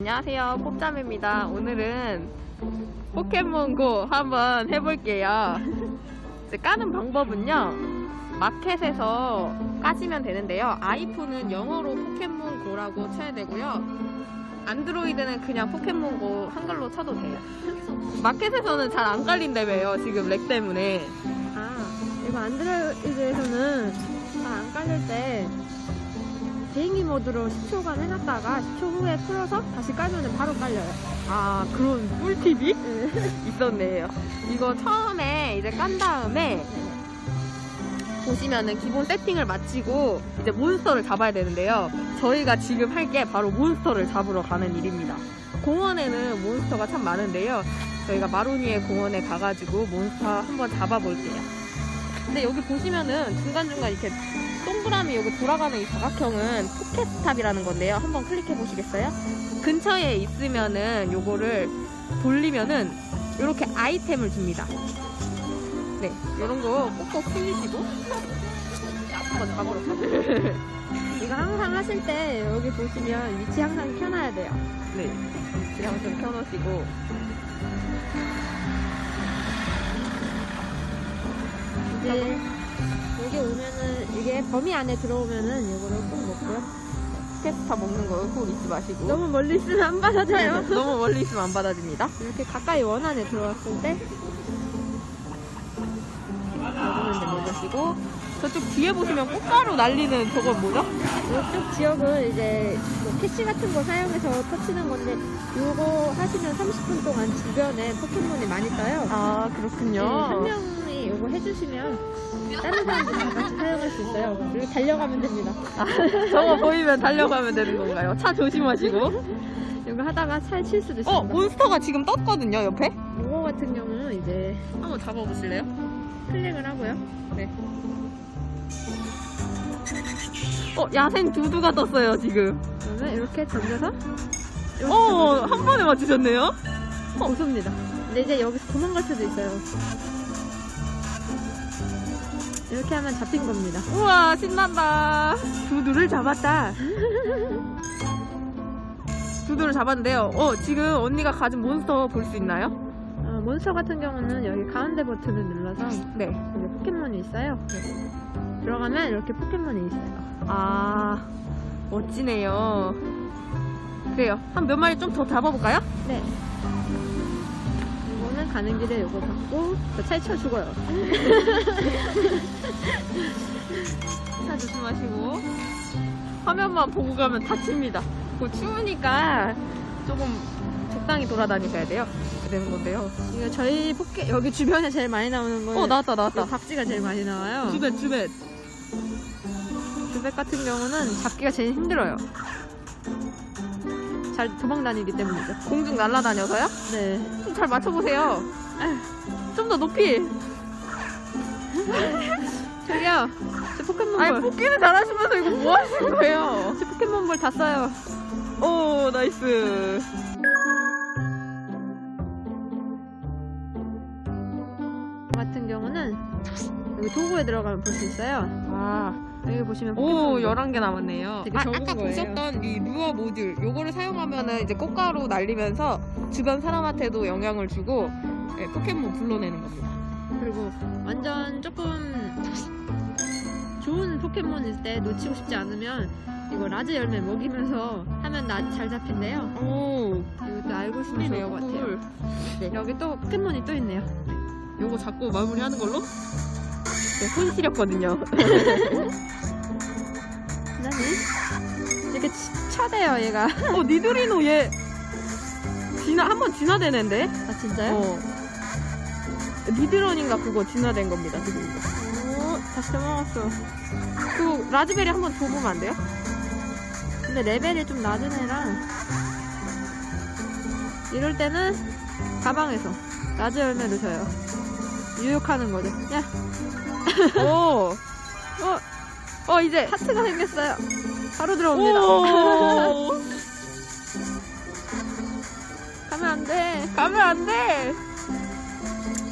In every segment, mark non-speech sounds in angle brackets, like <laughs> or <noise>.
안녕하세요. 뽀짬입니다. 오늘은 포켓몬고 한번 해볼게요. 까는 방법은요. 마켓에서 까시면 되는데요. 아이폰은 영어로 포켓몬고라고 쳐야 되고요. 안드로이드는 그냥 포켓몬고 한글로 쳐도 돼요. 마켓에서는 잘 안 깔린다며요 지금 렉 때문에. 아, 이거 안드로이드에서는 잘 안 깔릴 때 비행기 모드로 10초간 해놨다가 10초 후에 풀어서 다시 깔면 바로 깔려요. 아 그런 꿀팁이 네. <laughs> 있었네요 이거 처음에 이제 깐 다음에 보시면은 기본 세팅을 마치고 이제 몬스터를 잡아야 되는데요. 저희가 지금 할 게 바로 몬스터를 잡으러 가는 일입니다. 공원에는 몬스터가 참 많은데요. 저희가 마로니에 공원에 가가지고 몬스터 한번 잡아볼게요. 근데 여기 보시면은 중간중간 이렇게 동그라미 여기 돌아가는 이 사각형은 포켓스탑이라는 건데요. 한번 클릭해 보시겠어요? 근처에 있으면은 요거를 돌리면은 이렇게 아이템을 줍니다. 네, 이런 거 꼭꼭 숨기시고 <laughs> 한번 가보세요. <laughs> 이거 항상 하실 때 여기 보시면 위치 항상 켜놔야 돼요. 네, 지금 좀 켜놓으시고 이제 여기 오면은 이게 범위 안에 들어오면은 이거를 꼭 먹고요. 캐스타 먹는 거 꼭 잊지 마시고 너무 멀리 있으면 안 받아줘요. <laughs> 너무 멀리 있으면 안 받아줍니다. 이렇게 가까이 원 안에 들어왔을 때 먹으면 먹으시고 저쪽 뒤에 보시면 꽃가루 날리는 저건 뭐죠? 이쪽 지역은 이제 뭐 캐시 같은 거 사용해서 터치는 건데 이거 하시면 30분 동안 주변에 포켓몬이 많이 떠요. 아 네, 한 그렇군요. 명이 이거 해주시면 다른 사람들 다 같이 사용할 수 있어요. 여기 달려가면 됩니다. <laughs> 저거 보이면 달려가면 되는 건가요? 차 조심하시고. 이거 하다가 차에 칠 수도 있습니다. 어 몬스터가 지금 떴거든요 옆에. 이거 같은 경우는 이제 한번 잡아보실래요? 클릭을 하고요. 어 야생 두두가 떴어요 지금. 그러면 이렇게 던져서 이렇게 어, 한 번에 맞추셨네요? 고소입니다. 근데 이제 여기서 도망갈 수도 있어요. 이렇게 하면 잡힌 겁니다. 우와, 신난다. 두두를 잡았다. 두두를 잡았는데요. 어, 지금 언니가 가진 몬스터 볼 수 있나요? 어, 몬스터 같은 경우는 여기 가운데 버튼을 눌러서 네. 여기 포켓몬이 있어요. 들어가면 이렇게 포켓몬이 있어요. 아, 멋지네요. 그래요. 한 몇 마리 좀 더 잡아볼까요? 네. 가는 길에 이거 받고 저 차에 쳐 죽어요. <laughs> 차 조심하시고. 화면만 보고 가면 다칩니다. 그 추우니까 조금 적당히 돌아다니셔야 돼요. 되는 건데요. 이거 저희 포켓 여기 주변에 제일 많이 나오는 거는 어, 나왔다, 이 나왔다. 박쥐가 제일 많이 나와요. 주벳, 주벳. 주백 같은 경우는 잡기가 제일 힘들어요. 잘 도망 다니기 때문이죠. 공중 날아다녀서요? 네. 좀 잘 맞춰보세요. 좀 더 높이. 저기요. 저 포켓몬볼. 아니, 뽑기는 잘하시면서 이거 뭐 하시는 거예요? 저 포켓몬볼 다 써요. 오, 나이스. 같은 경우는 여기 도구에 들어가면 볼 수 있어요. 아, 여기 보시면 오, 포켓몬볼. 11개 남았네요. 되게 아, 적은 아까 거예요. 보셨던 이 루어 모듈, 요거를 사용하면은 이제 꽃가루 날리면서 주변 사람한테도 영향을 주고 예, 포켓몬 불러내는 겁니다. 그리고 완전 조금 좋은 포켓몬일 때 놓치고 싶지 않으면 이거 라즈 열매 먹이면서 하면 나 잘 잡힌대요. 오, 이것도 알고 있으면 좋을 것 같아요. 꿀. 네, 여기 또 포켓몬이 또 있네요. 요거 자꾸 마무리하는 걸로? 네, 손 시렸거든요. 이렇게 치- 차대요 얘가. 어, 니드리노 얘 진화, 한 번 진화되는데? 아 진짜요? 어. 니드런인가 그거 진화된 겁니다, 지금 이거. 오 다시 넘어갔어. 그 라즈베리 한 번 줘보면 안 돼요? 근데 레벨이 좀 낮은 애라 이럴 때는 가방에서 라즈 열매를 줘요. 유혹하는 거죠. 야 오. <laughs> 어, 어, 이제. 하트가 생겼어요. 바로 들어옵니다. 오. <laughs> 가면 안 돼. 가면 안 돼.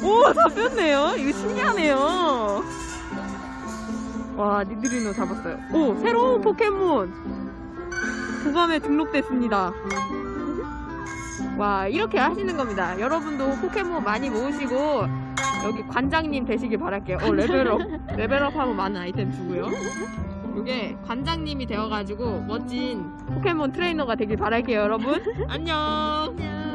오, 잡혔네요. 이거 신기하네요. 와, 니드리노 잡았어요. 오, 새로운 포켓몬. 도감에 등록됐습니다. 와 이렇게 하시는 겁니다. 여러분도 포켓몬 많이 모으시고 여기 관장님 되시길 바랄게요. 어 레벨업 레벨업하면 많은 아이템 주고요. 이게 관장님이 되어가지고 멋진 포켓몬 트레이너가 되길 바랄게요, 여러분. <laughs> 안녕. 안녕.